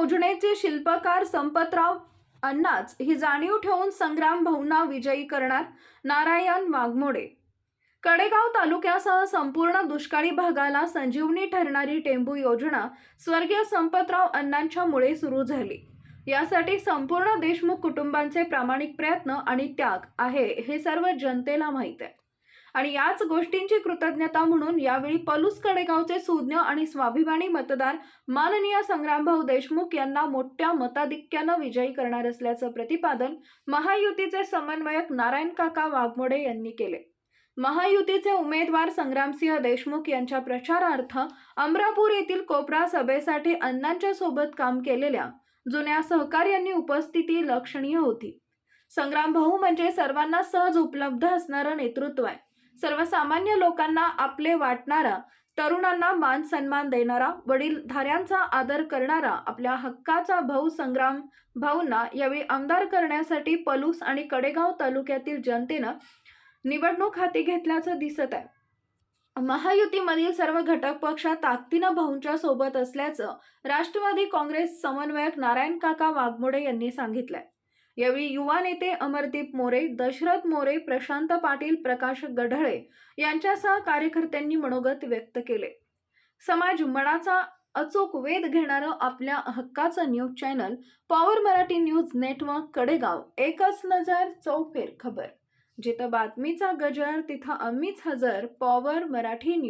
योजनेचे शिल्पकार संपतराव अण्णाच ही जाणीव ठेवून संग्राम भाऊंना विजयी करणार नारायण वाघमोडे. कडेगाव तालुक्यासह संपूर्ण दुष्काळी भागाला संजीवनी ठरणारी टेंबू योजना स्वर्गीय संपतराव अण्णांच्या मुळे सुरू झाली. यासाठी संपूर्ण देशमुख कुटुंबांचे प्रामाणिक प्रयत्न आणि त्याग आहे हे सर्व जनतेला माहीत आहे. आणि याच गोष्टींची कृतज्ञता म्हणून यावेळी पलूस कडेगावचे सुज्ञ आणि स्वाभिमानी मतदार माननीय संग्रामभाऊ देशमुख यांना मोठ्या मताधिक्यानं विजयी करणार असल्याचं प्रतिपादन महायुतीचे समन्वयक नारायण काका वाघमोडे यांनी केले. महायुतीचे उमेदवार संग्रामसिंह देशमुख यांच्या प्रचारार्थ अमरापूर येथील कोपरा सभेसाठी अण्णांच्या सोबत काम केलेल्या जुन्या सहकार्यांनी उपस्थिती लक्षणीय होती. संग्राम भाऊ म्हणजे सर्वांना सहज उपलब्ध असणारं नेतृत्व आहे. सर्वसामान्य लोकांना आपले वाटणारा तरुणांना मान सन्मान देणारा वडीलधाऱ्यांचा आदर करणारा आपल्या हक्काचा भाऊ संग्राम भाऊंना यावेळी आमदार करण्यासाठी पलूस आणि कडेगाव तालुक्यातील जनतेनं निवडणूक हाती घेतल्याचं दिसत आहे. महायुतीमधील सर्व घटक पक्ष ताकदीनं भाऊंच्या सोबत असल्याचं राष्ट्रवादी काँग्रेस समन्वयक नारायण काका वाघमोडे यांनी सांगितलंय. यावेळी युवा नेते अमरदीप मोरे दशरथ मोरे प्रशांत पाटील प्रकाश गढळे यांच्यासह कार्यकर्त्यांनी मनोगत व्यक्त केले. समाज मनाचा अचूक वेध घेणारं आपल्या हक्काचं news channel power Marathi news network Kadegaon एकच नजर चौफेर खबर. जिथं बातमीचा गजर तिथं आम्हीच हजर पॉवर मराठी न्यूज